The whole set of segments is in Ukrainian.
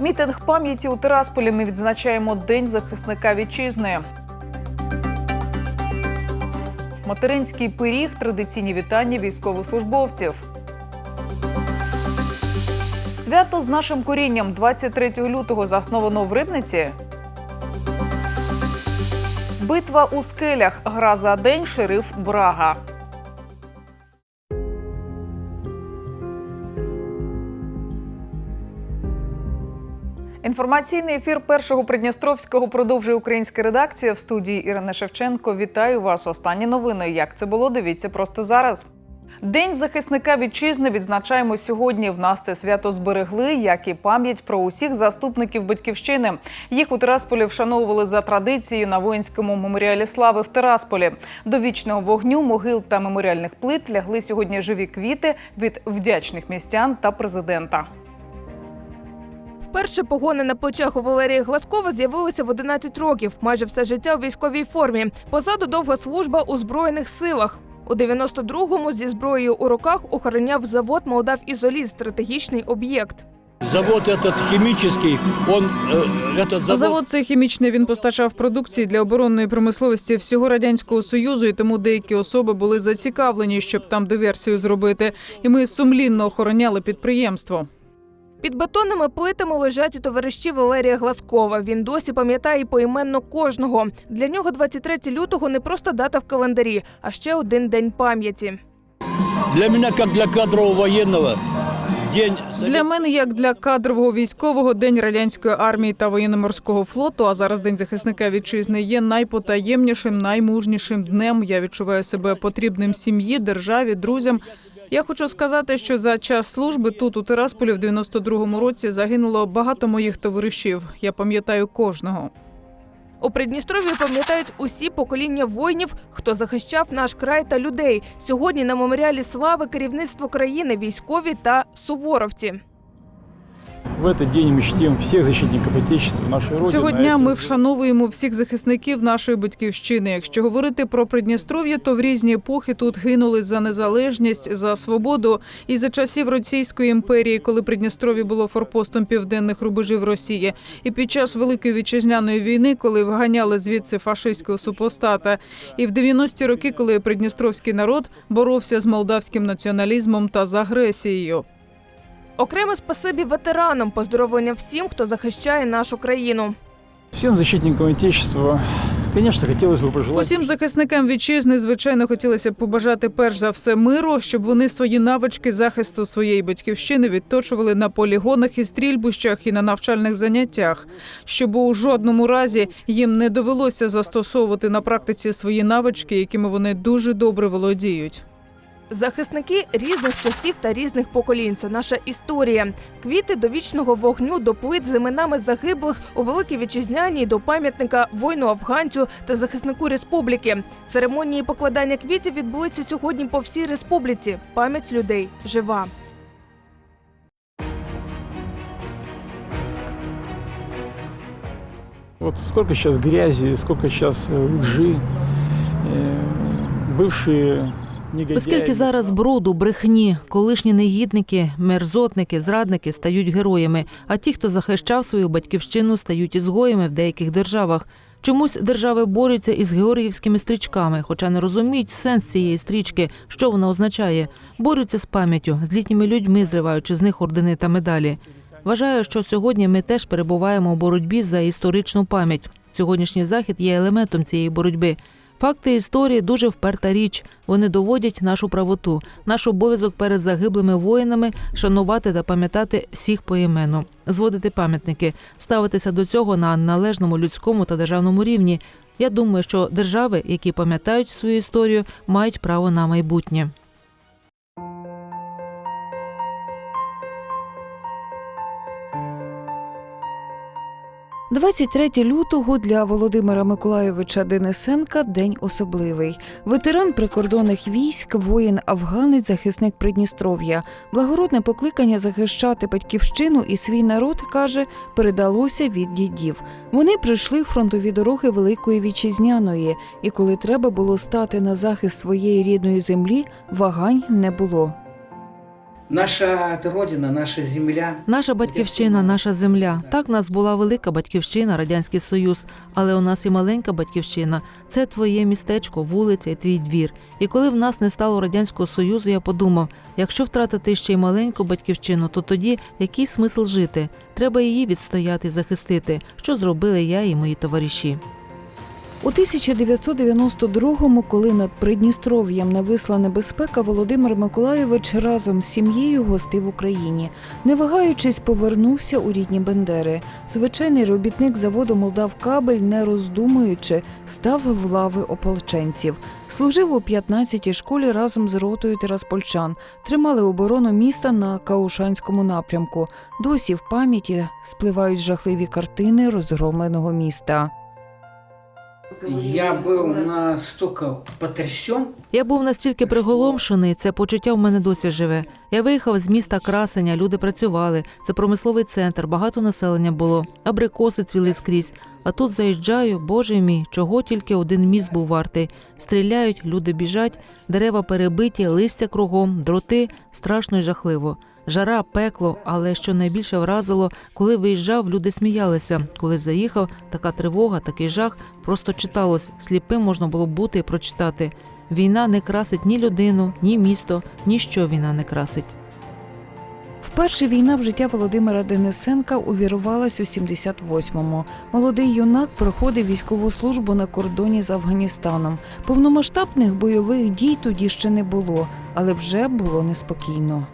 Мітинг пам'яті у Тирасполі ми відзначаємо День захисника вітчизни. Материнський пиріг традиційні вітання військовослужбовців. Свято з нашим корінням 23 лютого засновано в Рибниці. Битва у скелях. Гра за день. Шериф Брага. Інформаційний ефір першого Придністровського продовжує українська редакція в студії Ірина Шевченко. Вітаю вас. Останні новини. Як це було? Дивіться просто зараз. День захисника вітчизни відзначаємо сьогодні. В нас це свято зберегли, як і пам'ять про усіх заступників батьківщини. Їх у Тирасполі вшановували за традицією на воїнському меморіалі слави в Тирасполі. До вічного вогню, могил та меморіальних плит лягли сьогодні живі квіти від вдячних містян та президента. Вперше погони на плечах у Валерія Глазкова з'явилися в 11 років, майже все життя у військовій формі. Позаду довга служба у збройних силах. У 92-му зі зброєю у руках охороняв завод Молдав Ізоліт, стратегічний об'єкт. Завод этот химический, он э, этот завод, Завод цей хімічний він постачав продукції для оборонної промисловості всього радянського союзу, і тому деякі особи були зацікавлені, щоб там диверсію зробити. І ми сумлінно охороняли підприємство. Під бетонними плитами лежать і товариші Валерія Глазкова. Він досі пам'ятає поіменно кожного. Для нього 23 лютого не просто дата в календарі, а ще один день пам'яті. для меня, как для кадрового военного, день... Для мене, як для кадрового військового, день радянської армії та воєнно-морського флоту, а зараз день захисника вітчизни є найпотаємнішим, наймужнішим днем. Я відчуваю себе потрібним сім'ї, державі, друзям. Я хочу сказати, що за час служби тут у Тирасполі в 92-му році загинуло багато моїх товаришів. Я пам'ятаю кожного. У Придністров'ї пам'ятають усі покоління воїнів, хто захищав наш край та людей. Сьогодні на меморіалі слави керівництво країни, військові та суворовці. В этот день мы чтим всех защитников Отечества, нашей Родины. Цього а дня если ми вшановуємо всіх захисників нашої батьківщини. Якщо говорити про Придністров'я, то в різні епохи тут гинули за незалежність, за свободу і за часів Російської імперії, коли Придністров'я було форпостом південних рубежів Росії, і під час Великої вітчизняної війни, коли вганяли звідси фашистського супостата, і в 90-ті роки, коли придністровський народ боровся з молдавським націоналізмом та з агресією. Окреме спасибі ветеранам, поздоровлення всім, хто захищає нашу країну. Всем защитникам Отечества, конечно, хотелось бы пожелать... Усім захисникам вітчизни, звичайно, хотілося б побажати перш за все миру, щоб вони свої навички захисту своєї батьківщини відточували на полігонах і стрільбищах і на навчальних заняттях, щоб у жодному разі їм не довелося застосовувати на практиці свої навички, якими вони дуже добре володіють. Захисники різних часів та різних поколінь. Це наша історія. Квіти до вічного вогню, до плит з іменами загиблих у Великій Вітчизняній до пам'ятника воїну афганцю та захиснику республіки. Церемонії покладання квітів відбулися сьогодні по всій республіці. Пам'ять людей жива. Вот сколько сейчас грязи, сколько сейчас э, лжи, э, бывшие негодяи. Оскільки зараз броду, брехні, колишні негідники, мерзотники, зрадники стають героями, а ті, хто захищав свою батьківщину, стають ізгоями в деяких державах. Чомусь держави борються із георгіївськими стрічками, хоча не розуміють сенс цієї стрічки, що вона означає. Борються з пам'яттю, з літніми людьми, зриваючи з них ордени та медалі. Вважаю, що сьогодні ми теж перебуваємо у боротьбі за історичну пам'ять. Сьогоднішній захід є елементом цієї боротьби. Факти історії дуже вперта річ. Вони доводять нашу правоту, наш обов'язок перед загиблими воїнами шанувати та пам'ятати всіх поіменно, зводити пам'ятники, ставитися до цього на належному людському та державному рівні. Я думаю, що держави, які пам'ятають свою історію, мають право на майбутнє. 23 лютого для Володимира Миколайовича Денисенка день особливий. Ветеран прикордонних військ, воїн афганець, захисник Придністров'я. Благородне покликання захищати батьківщину і свій народ каже, передалося від дідів. Вони прийшли фронтові дороги Великої Вітчизняної, і коли треба було стати на захист своєї рідної землі, вагань не було. Наша родина, наша земля. Наша батьківщина, наша земля. Так, в нас була велика батьківщина, радянський союз, але у нас і маленька батьківщина. Це твоє містечко, вулиця і твій двір. І коли в нас не стало радянського союзу, я подумав: якщо втратити ще й маленьку батьківщину, то тоді який смисл жити? Треба її відстояти, захистити, що зробили я і мої товариші. У 1992-му, коли над Придністров'ям нависла небезпека, Володимир Миколайович разом з сім'єю гостив в Україні. Не вагаючись, повернувся у рідні Бендери. Звичайний робітник заводу Молдавкабель, не роздумуючи, став в лави ополченців. Служив у 15-й школі разом з ротою тераспольчан. Тримали оборону міста на Каушанському напрямку. Досі в пам'яті спливають жахливі картини розгромленого міста. Я был настолько потрясен. Я був настільки приголомшений, це почуття в мене досі живе. Я виїхав з міста Красеня, люди працювали. Це промисловий центр, багато населення було, абрикоси цвіли скрізь. А тут заїжджаю, боже мій, чого тільки один міст був вартий. Стріляють, люди біжать, дерева перебиті, листя кругом, дроти страшно й жахливо. Жара, пекло, але що найбільше вразило, коли виїжджав, люди сміялися. Коли заїхав, така тривога, такий жах, просто читалось. Сліпим можна було бути і прочитати. Війна не красить ні людину, ні місто, ніщо війна не красить. Вперше війна в життя Володимира Денисенка увірвалась у 78-му. Молодий юнак проходив військову службу на кордоні з Афганістаном. Повномасштабних бойових дій тоді ще не було, але вже було неспокійно.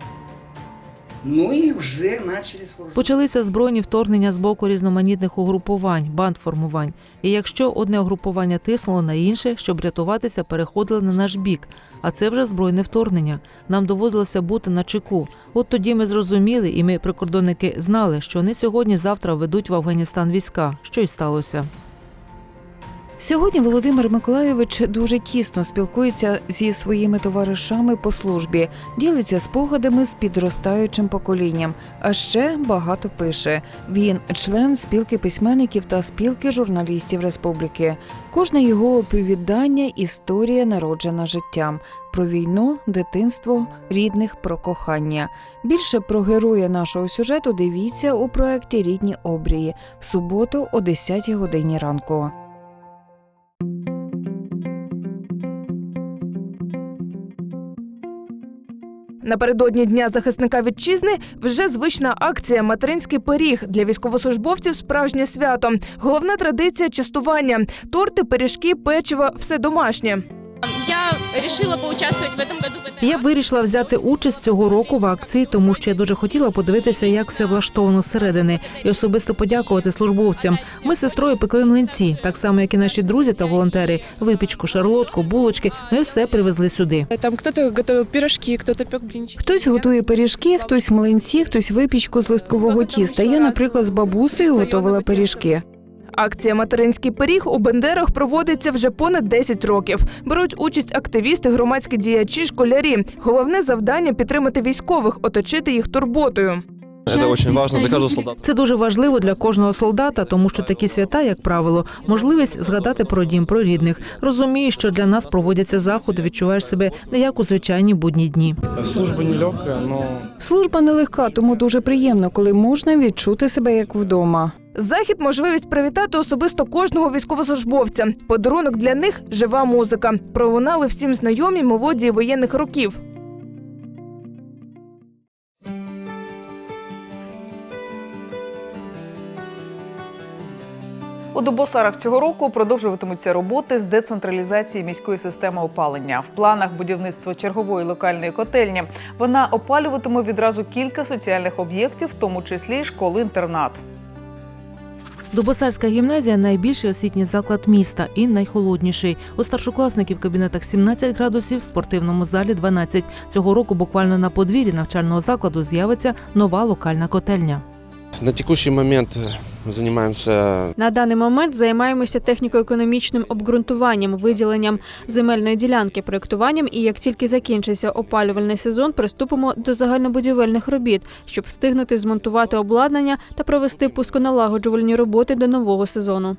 Ну и уже начались вооруженные. Почалися збройні вторгнення з боку різноманітних угрупувань, бандформувань. І якщо одне угрупування тиснуло на інше, щоб рятуватися, переходили на наш бік. А це вже збройне вторгнення. Нам доводилося бути на чеку. От тоді ми зрозуміли, і ми, прикордонники, знали, що не сьогодні-завтра ведуть в Афганістан війська. Що й сталося. Сьогодні Володимир Миколайович дуже тісно спілкується зі своїми товаришами по службі, ділиться спогадами з підростаючим поколінням, а ще багато пише. Він член спілки письменників та спілки журналістів республіки. Кожне його оповідання історія народжена життям про війну, дитинство, рідних, про кохання. Більше про героя нашого сюжету дивіться у проєкті Рідні обрії в суботу о 10 годині ранку. Напередодні дня захисника вітчизни вже звична акція Материнський пиріг для військовослужбовців справжнє свято. Головна традиція частування: торти, пиріжки, печиво все домашнє. Я решила поучаствовать в этом году Я вирішила взяти участь цього року в акції, тому що я дуже хотіла подивитися, як все влаштовано зсередини, і особисто подякувати службовцям. Ми з сестрою пекли млинці, так само як і наші друзі та волонтери. Випічку, шарлотку, булочки. Ми все привезли сюди. Там кто-то готовил пирожки, кто-то пек блинчики. Хтось готує пиріжки, хтось млинці, хтось випічку з листкового тіста. Я, наприклад, з бабусею готувала пиріжки. Акція Материнський пиріг у Бендерах проводиться вже понад 10 років. Беруть участь активісти, громадські діячі, школярі. Головне завдання підтримати військових, оточити їх турботою. Это очень важно для каждого солдата. Це дуже важливо для кожного солдата, тому що такі свята, як правило, можливість згадати про дім, про рідних. Розумієш, що для нас проводяться заходи, відчуваєш себе не як у звичайні будні дні. Служба нелегкая, но Служба нелегка, тому дуже приємно, коли можна відчути себе як вдома. Захід можливість привітати особисто кожного військовослужбовця. Подарунок для них жива музика. Пролунали всім знайомі мелодії воєнних років. У Дубосарах цього року продовжуватимуться роботи з децентралізації міської системи опалення. В планах будівництво чергової локальної котельні. Вона опалюватиме відразу кілька соціальних об'єктів, в тому числі й школи-інтернат. Дубосарська гімназія найбільший освітній заклад міста і найхолодніший. У старшокласників кабінетах 17 градусів, в спортивному залі 12. Цього року буквально на подвір'ї навчального закладу з'явиться нова локальна котельня. На текущий момент занимаемся На даний момент займаємося техніко-економічним обґрунтуванням, виділенням земельної ділянки, проєктуванням і як тільки закінчиться опалювальний сезон, приступимо до загальнобудівельних робіт, щоб встигнути змонтувати обладнання та провести пусконалагоджувальні роботи до нового сезону.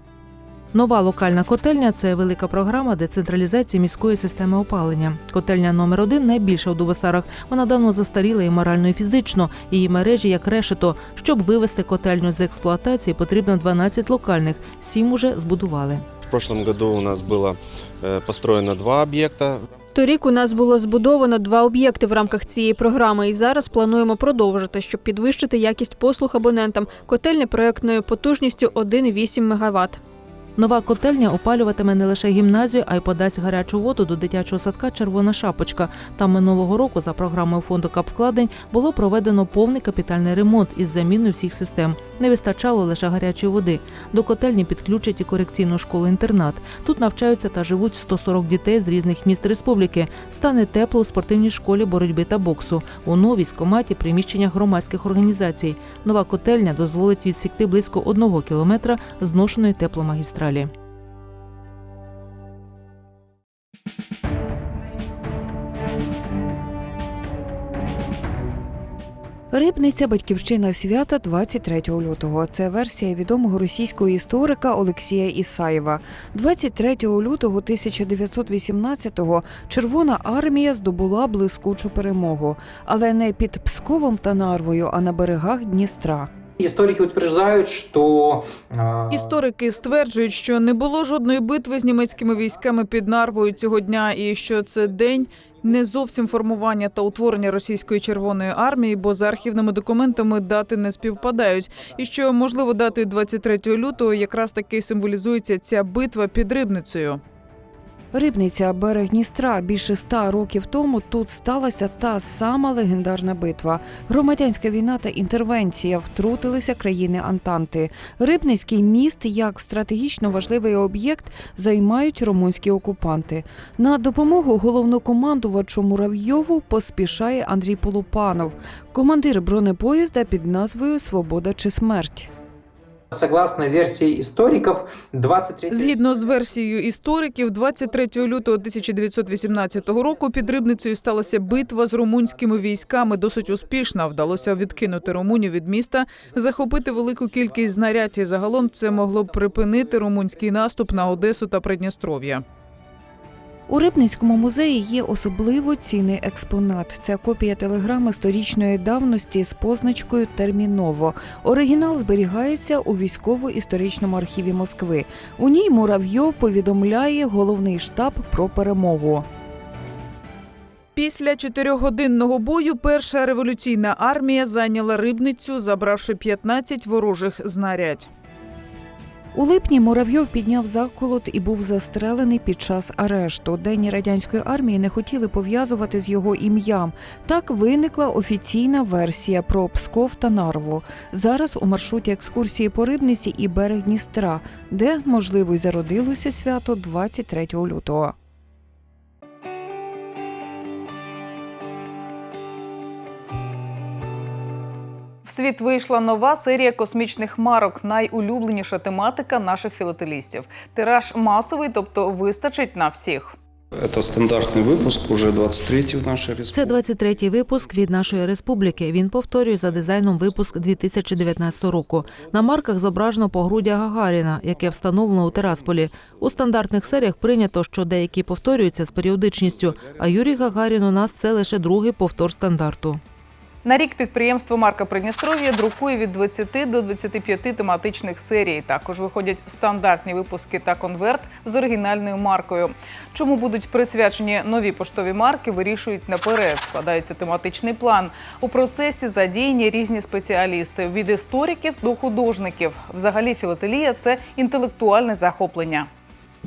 Нова локальна котельня це велика програма децентралізації міської системи опалення. Котельня номер один найбільша у Дубосарах. Вона давно застаріла і морально, і фізично. Її мережі як решето. Щоб вивести котельню з експлуатації, потрібно 12 локальних. Сім уже збудували. В прошлом году у нас было э, построено два объекта. Торік у нас було збудовано два об'єкти в рамках цієї програми, і зараз плануємо продовжити, щоб підвищити якість послуг абонентам. Котельня проектною потужністю 1,8 МВт. Нова котельня опалюватиме не лише гімназію, а й подасть гарячу воду до дитячого садка Червона шапочка. Там минулого року за програмою фонду капвкладень було проведено повний капітальний ремонт із заміною всіх систем. Не вистачало лише гарячої води. До котельні підключать і корекційну школу-інтернат. Тут навчаються та живуть 140 дітей з різних міст республіки. Стане тепло у спортивній школі боротьби та боксу. У новій скоматі приміщення громадських організацій. Нова котельня дозволить відсікти близько одного кілометра зношеної тепломагістралі. Рибниця батьківщина свята 23 лютого. Це версія відомого російського історика Олексія Ісаєва. 23 лютого 1918-го Червона армія здобула блискучу перемогу, але не під Псковом та Нарвою, а на берегах Дністра. Историки утверждают, что а, Історики стверджують, що не було жодної битви з німецькими військами під Нарвою цього дня, і що це день не зовсім формування та утворення російської червоної армії, бо за архівними документами дати не співпадають. І що можливо датою 23 лютого якраз таки символізується ця битва під рибницею. Рибниця берег Дністра більше ста років тому тут сталася та сама легендарна битва. Громадянська війна та інтервенція втрутилися країни Антанти. Рибницький міст як стратегічно важливий об'єкт займають румунські окупанти. На допомогу головнокомандувачу Муравйову поспішає Андрій Полупанов, командир бронепоїзда під назвою Свобода чи смерть. Согласно версії істориків, 23 Згідно з версією істориків, 23 лютого 1918 року під Рибницею сталася битва з румунськими військами. Досить успішна. Вдалося відкинути румунів від міста, захопити велику кількість знарядь. І загалом це могло б припинити румунський наступ на Одесу та Придністров'я. У Рибницькому музеї є особливо цінний експонат. Це копія телеграми сторічної давності з позначкою Терміново. Оригінал зберігається у військово-історичному архіві Москви. У ній Муравйов повідомляє головний штаб про перемогу. Після чотирьохгодинного бою перша революційна армія зайняла рибницю, забравши 15 ворожих знарядь. У липні Муравйов підняв заколот і був застрелений під час арешту. Денні радянської армії не хотіли пов'язувати з його ім'ям. Так виникла офіційна версія про Псков та Нарву. Зараз у маршруті екскурсії по Рибниці і берег Дністра, де можливо й зародилося свято 23 лютого. світ вийшла нова серія космічних марок, найулюбленіша тематика наших філателістів. Тираж масовий, тобто вистачить на всіх. Это стандартный выпуск, уже 23-й в нашей республике. Це 23-й випуск від нашої республіки. Він повторює за дизайном випуск 2019 року. На марках зображено погруддя Гагаріна, яке встановлено у Терасполі. У стандартних серіях прийнято, що деякі повторюються з періодичністю. А Юрій Гагарін у нас це лише другий повтор стандарту. На рік підприємство Марка Придністров'я друкує від 20 до 25 тематичних серій. Також виходять стандартні випуски та конверт з оригінальною маркою. Чому будуть присвячені нові поштові марки, вирішують наперед. Складається тематичний план. У процесі задіяні різні спеціалісти від істориків до художників. Взагалі, філателія це інтелектуальне захоплення.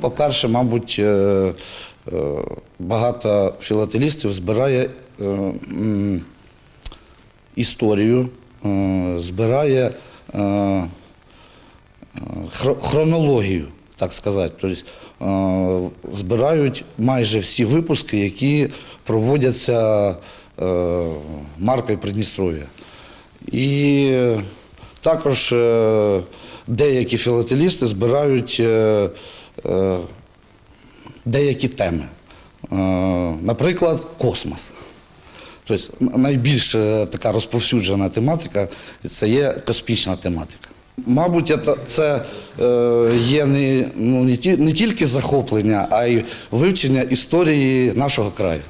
По-перше, мабуть, е, е, багато філателістів збирає е, історію, е, збирає е, хро- хронологію, так сказати. Тобто е, збирають майже всі випуски, які проводяться маркою Придністров'я. І також деякі філателісти збирають деякі теми. Наприклад, космос. Тобто найбільш е, така розповсюджена тематика це є космічна тематика. Мабуть, це- е, є не, ну, не, ті, не тільки захоплення, а й вивчення історії нашого краю.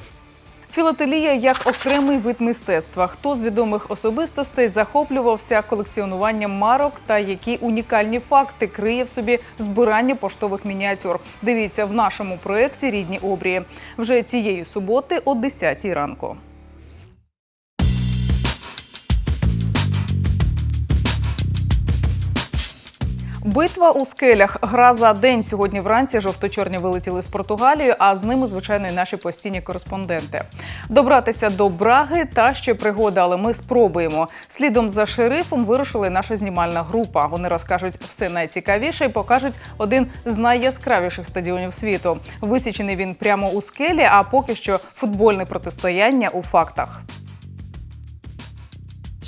Філателія як окремий вид мистецтва. Хто з відомих особистостей захоплювався колекціонуванням марок та які унікальні факти криє в собі збирання поштових мініатюр? Дивіться в нашому проєкті Рідні обрії вже цієї суботи о 10 ранку. Битва у скелях. Гра за день сьогодні вранці жовто-чорні вилетіли в Португалію, а з ними, звичайно, і наші постійні кореспонденти. Добратися до Браги та ще пригода, але ми спробуємо. Слідом за шерифом вирушила наша знімальна група. Вони розкажуть все найцікавіше і покажуть один з найяскравіших стадіонів світу. Висічений він прямо у скелі, а поки що футбольне протистояння у фактах.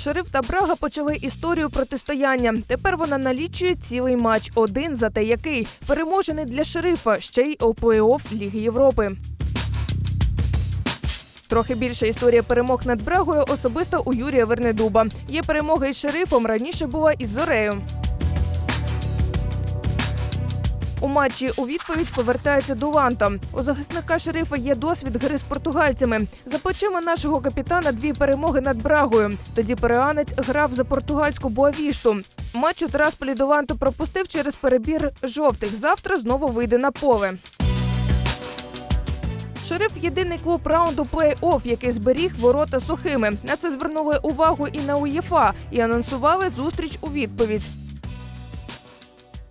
Шериф та Брага почали історію протистояння. Тепер вона налічує цілий матч. Один за те, який переможений для шерифа, ще й у плей-офф Ліги Європи. Трохи більша історія перемог над Брагою особисто у Юрія Вернедуба. Є перемога із шерифом. Раніше була із Зорею. У матчі у відповідь повертається Дуванто. У захисника шерифа є досвід гри з португальцями. За плечима нашого капітана дві перемоги над Брагою. Тоді переанець грав за португальську Буавішту. Матч у Трасполі Дуванто пропустив через перебір жовтих. Завтра знову вийде на поле. Шериф єдиний клуб раунду плей-офф, який зберіг ворота сухими. На це звернули увагу і на УЄФА і анонсували зустріч у відповідь.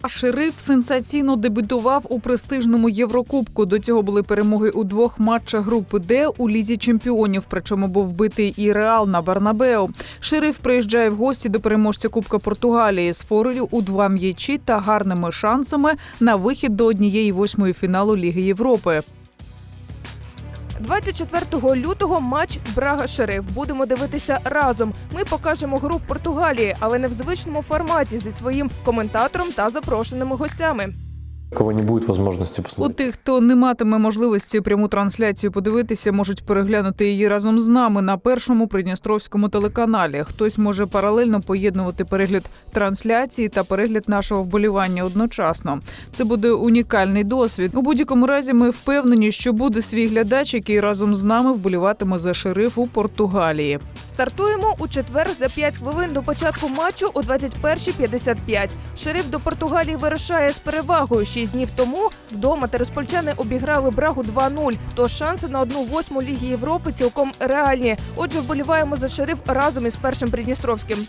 А шериф сенсаційно дебютував у престижному Єврокубку. До цього були перемоги у двох матчах групи Д у лізі чемпіонів. Причому був вбитий і Реал на Барнабео. Шериф приїжджає в гості до переможця Кубка Португалії з форелю у два м'ячі та гарними шансами на вихід до однієї восьмої фіналу Ліги Європи. 24 лютого матч Брага Шериф. Будемо дивитися разом. Ми покажемо гру в Португалії, але не в звичному форматі зі своїм коментатором та запрошеними гостями. Кого не будет возможности У тих, хто не матиме можливості пряму трансляцію подивитися, можуть переглянути її разом з нами на першому придністровському телеканалі. Хтось може паралельно поєднувати перегляд трансляції та перегляд нашого вболівання одночасно. Це буде унікальний досвід. У будь-якому разі, ми впевнені, що буде свій глядач, який разом з нами вболіватиме за шериф у Португалії. Стартуємо у четвер за 5 хвилин до початку матчу о 21.55. Шериф до Португалії вирушає з перевагою. Шість днів тому вдома тереспольчани обіграли Брагу 2-0. Тож шанси на одну восьму Ліги Європи цілком реальні. Отже, вболіваємо за шериф разом із першим Придністровським.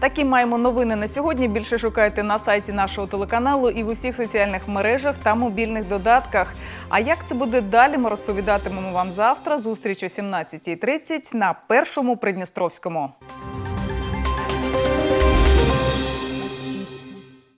Такі маємо новини на сьогодні. Більше шукайте на сайті нашого телеканалу і в усіх соціальних мережах та мобільних додатках. А як це буде далі? Ми розповідатимемо вам завтра. Зустріч о 17.30 на першому Придністровському.